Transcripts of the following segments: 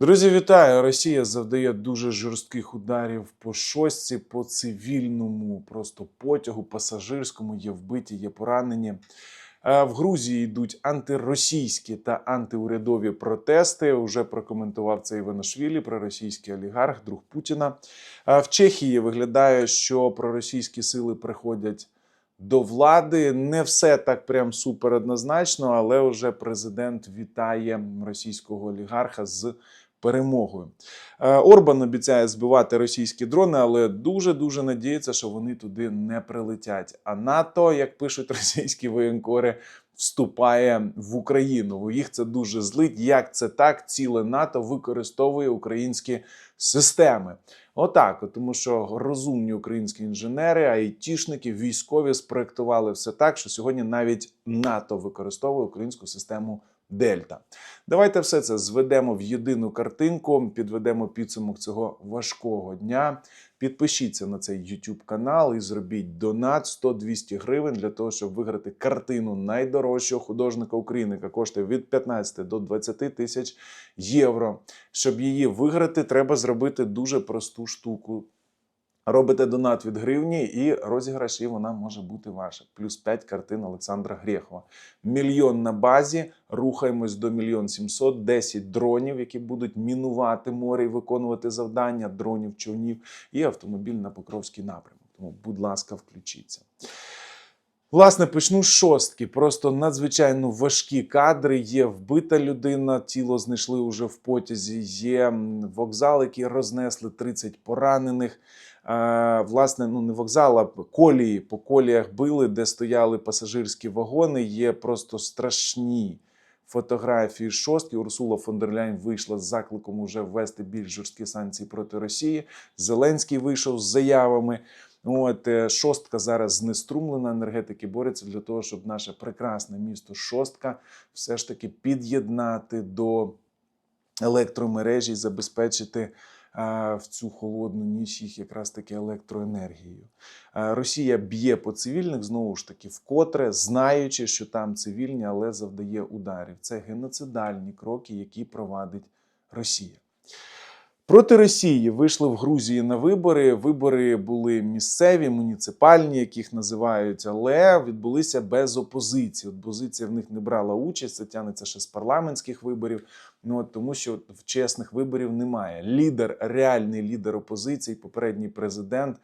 Друзі, вітаю! Росія завдає дуже жорстких ударів по шостці, по цивільному, просто потягу, пасажирському. Є вбиті, є поранені. Е, В Грузії йдуть антиросійські та антиурядові протести. Уже прокоментував це Іванашвілі, проросійський олігарх, друг Путіна. Е, В Чехії виглядає, що проросійські сили приходять до влади. Не все так прям супер однозначно, але вже президент вітає російського олігарха з перемогою. Е, Орбан обіцяє збивати російські дрони, але дуже дуже надіється, що вони туди не прилетять. А НАТО, як пишуть російські воєнкори, вступає в Україну. Їх це дуже злить. Як це так? Ціле НАТО використовує українські системи. Отак, тому що розумні українські інженери, айтішники, військові спроектували все так, що сьогодні навіть НАТО використовує українську систему Дельта. Давайте все це зведемо в єдину картинку, підведемо підсумок цього важкого дня. Підпишіться на цей YouTube канал і зробіть донат 100-200 гривень для того, щоб виграти картину найдорожчого художника України, яка коштує від 15 до 20 тисяч євро. Щоб її виграти, треба зробити дуже просту штуку. Робите донат від гривні і розіграш, і вона може бути ваша. Плюс 5 картин Олександра Грєхова. Мільйон на базі. Рухаємось до мільйон сімсот, 10 дронів, які будуть мінувати море і виконувати завдання дронів, човнів і автомобіль на Покровський напрямок. Тому, будь ласка, включіться. Власне, почну з шостки. Просто надзвичайно важкі кадри. Є вбита людина, тіло знайшли уже в потязі. Є вокзал, який рознесли 30 поранених. Е, власне, ну не вокзал, а колії по коліях били, де стояли пасажирські вагони. Є просто страшні фотографії шостки. Урсула фон дер Ляйн вийшла з закликом уже ввести більш жорсткі санкції проти Росії. Зеленський вийшов з заявами. От е, шостка зараз знеструмлена. Енергетики борються для того, щоб наше прекрасне місто Шостка все ж таки під'єднати до електромережі і забезпечити в цю холодну ніч їх якраз таки електроенергією. Росія б'є по цивільних знову ж таки вкотре, знаючи, що там цивільні, але завдає ударів. Це геноцидальні кроки, які провадить Росія. Проти Росії вийшли в Грузії на вибори. Вибори були місцеві, муніципальні, яких називають, але відбулися без опозиції. Опозиція в них не брала участь. Це тягнеться ще з парламентських виборів. Ну от тому, що в чесних виборів немає. Лідер, реальний лідер опозиції, попередній президент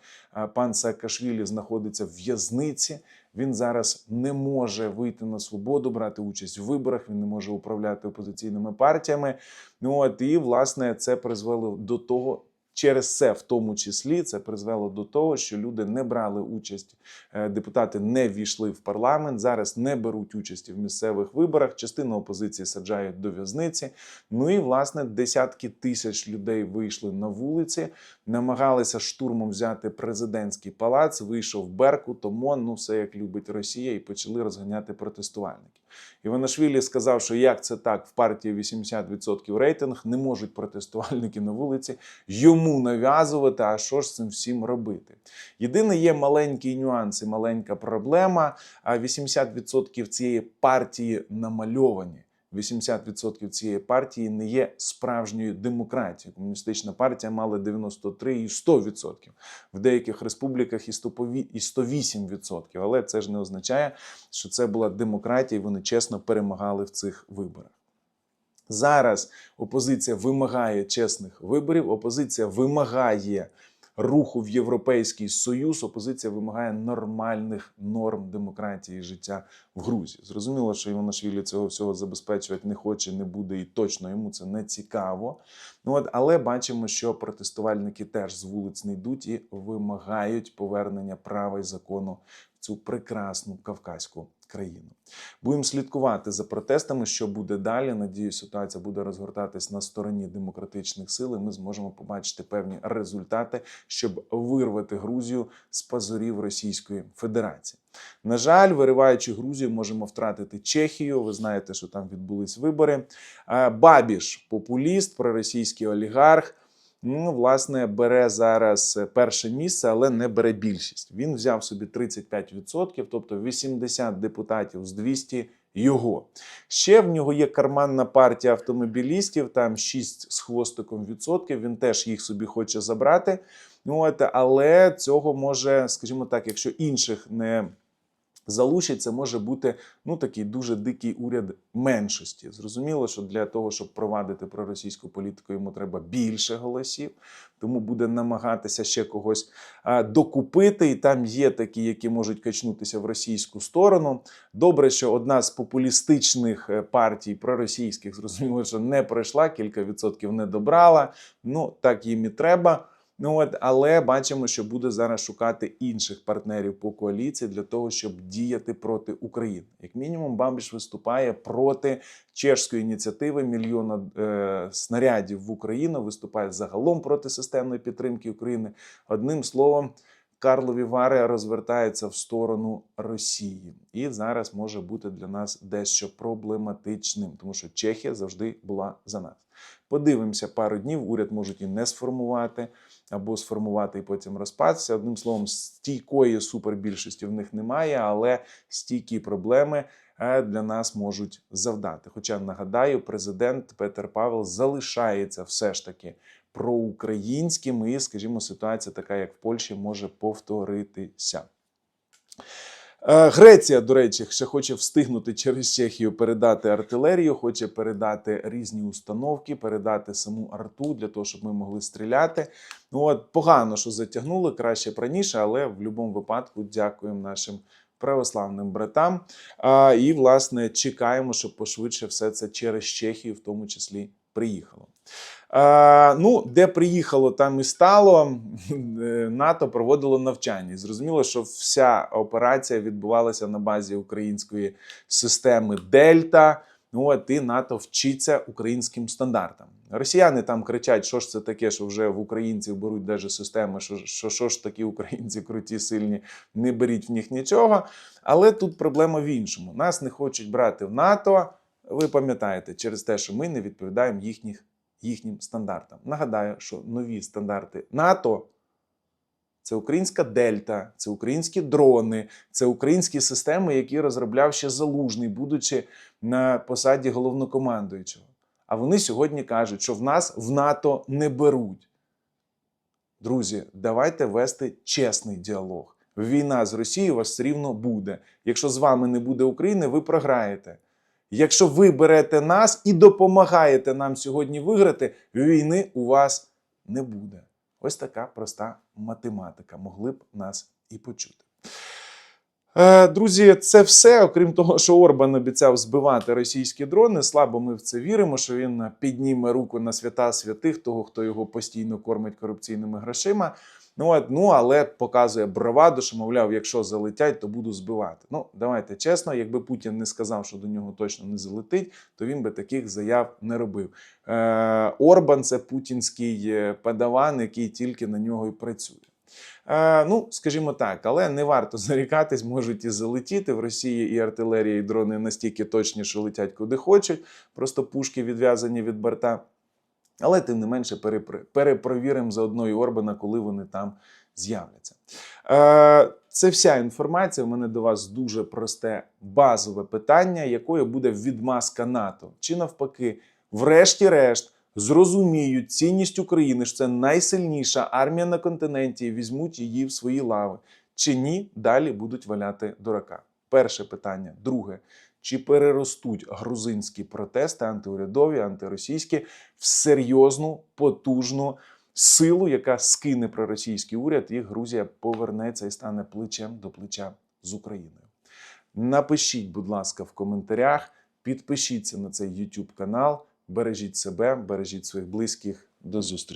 пан Саакашвілі знаходиться в в'язниці. Він зараз не може вийти на свободу, брати участь в виборах. Він не може управляти опозиційними партіями. Ну от і власне це призвело до того. Через це, в тому числі, це призвело до того, що люди не брали участь, е, депутати не війшли в парламент, зараз не беруть участі в місцевих виборах. Частину опозиції саджають до в'язниці. Ну і власне десятки тисяч людей вийшли на вулиці, намагалися штурмом взяти президентський палац. Вийшов Беркут, ОМОН, ну все як любить Росія, і почали розганяти протестувальників. Іванашвілі сказав, що як це так в партії 80% рейтинг, не можуть протестувальники на вулиці йому нав'язувати, а що ж цим всім робити. Єдине є маленький нюанс і маленька проблема. А 80% цієї партії намальовані. 80% цієї партії не є справжньою демократією. Комуністична партія мала 93 і 100%. В деяких республіках і 108%. Але це ж не означає, що це була демократія, і вони чесно перемагали в цих виборах. Зараз опозиція вимагає чесних виборів, опозиція вимагає руху в Європейський Союз, опозиція вимагає нормальних норм демократії життя в Грузії. Зрозуміло, що Іванашвілі цього всього забезпечувати не хоче, не буде, і точно йому це не цікаво. Ну от, але бачимо, що протестувальники теж з вулиць не йдуть і вимагають повернення права і закону цю прекрасну кавказьку країну. Будемо слідкувати за протестами, що буде далі. Надіюсь, ситуація буде розгортатись на стороні демократичних сил. і Ми зможемо побачити певні результати, щоб вирвати Грузію з пазурів Російської Федерації. На жаль, вириваючи Грузію, можемо втратити Чехію. Ви знаєте, що там відбулись вибори. Е, Бабіш, популіст, проросійський олігарх. Ну, власне, бере зараз перше місце, але не бере більшість. Він взяв собі 35%, тобто 80 депутатів з 200 його. Ще в нього є карманна партія автомобілістів, там 6 з хвостиком відсотків. Він теж їх собі хоче забрати. От, але цього може, скажімо так, якщо інших не залучить, це може бути ну такий дуже дикий уряд меншості. Зрозуміло, що для того, щоб провадити проросійську політику, йому треба більше голосів, тому буде намагатися ще когось а, докупити. І там є такі, які можуть качнутися в російську сторону. Добре, що одна з популістичних е, партій проросійських зрозуміло, що не пройшла, кілька відсотків не добрала. Ну так їм і треба. Ну от, але бачимо, що буде зараз шукати інших партнерів по коаліції для того, щоб діяти проти України. Як мінімум, Бабіш виступає проти чешської ініціативи мільйона е, снарядів в Україну. Виступає загалом проти системної підтримки України. Одним словом. Карлові Віваре розвертається в сторону Росії, і зараз може бути для нас дещо проблематичним, тому що Чехія завжди була за нас. Подивимося пару днів. Уряд можуть і не сформувати, або сформувати і потім розпатися. Одним словом, стійкої супербільшості в них немає, але стійкі проблеми для нас можуть завдати. Хоча нагадаю, президент Петер Павел залишається все ж таки проукраїнським, і, скажімо, ситуація така, як в Польщі, може повторитися. Е, Греція, до речі, ще хоче встигнути через Чехію передати артилерію, хоче передати різні установки, передати саму арту для того, щоб ми могли стріляти. Ну от погано, що затягнули краще б раніше, але в будь-якому випадку дякуємо нашим православним братам. І, власне, чекаємо, щоб пошвидше все це через Чехію, в тому числі, приїхало. Ну, де приїхало, там і стало. Е, НАТО проводило навчання. Зрозуміло, що вся операція відбувалася на базі української системи Дельта. Ну, от і НАТО вчиться українським стандартам. Росіяни там кричать, що ж це таке, що вже в українців беруть даже системи, що, що, що ж такі українці круті, сильні, не беріть в них нічого. Але тут проблема в іншому. Нас не хочуть брати в НАТО. Ви пам'ятаєте, через те, що ми не відповідаємо їхніх, їхнім стандартам. Нагадаю, що нові стандарти НАТО це українська дельта, це українські дрони, це українські системи, які розробляв ще залужний, будучи на посаді головнокомандуючого. А вони сьогодні кажуть, що в нас в НАТО не беруть. Друзі, давайте вести чесний діалог. Війна з Росією у вас все рівно буде. Якщо з вами не буде України, ви програєте. Якщо ви берете нас і допомагаєте нам сьогодні виграти, війни у вас не буде. Ось така проста математика. Могли б нас і почути. Е, Друзі, це все. Окрім того, що Орбан обіцяв збивати російські дрони. Слабо ми в це віримо, що він підніме руку на свята святих, того, хто його постійно кормить корупційними грошима. Ну, от, ну але показує браваду, що, мовляв, якщо залетять, то буду збивати. Ну, давайте чесно, якби Путін не сказав, що до нього точно не залетить, то він би таких заяв не робив. Е, Орбан це путінський е, падаван, який тільки на нього і працює. Е, ну, скажімо так, але не варто зарікатись, можуть і залетіти в Росії і артилерія, і дрони настільки точні, що летять куди хочуть. Просто пушки відв'язані від борта. Але тим не менше перепро- перепровіримо заодно і Орбана, коли вони там з'являться. Е, Це вся інформація. У мене до вас дуже просте базове питання, якою буде відмазка НАТО. Чи навпаки, врешті-решт, зрозуміють цінність України, що це найсильніша армія на континенті, і візьмуть її в свої лави. Чи ні, далі будуть валяти дурака. Перше питання. Друге. Чи переростуть грузинські протести антиурядові, антиросійські в серйозну, потужну силу, яка скине проросійський уряд, і Грузія повернеться і стане плечем до плеча з Україною? Напишіть, будь ласка, в коментарях, підпишіться на цей YouTube канал, бережіть себе, бережіть своїх близьких. До зустрічі!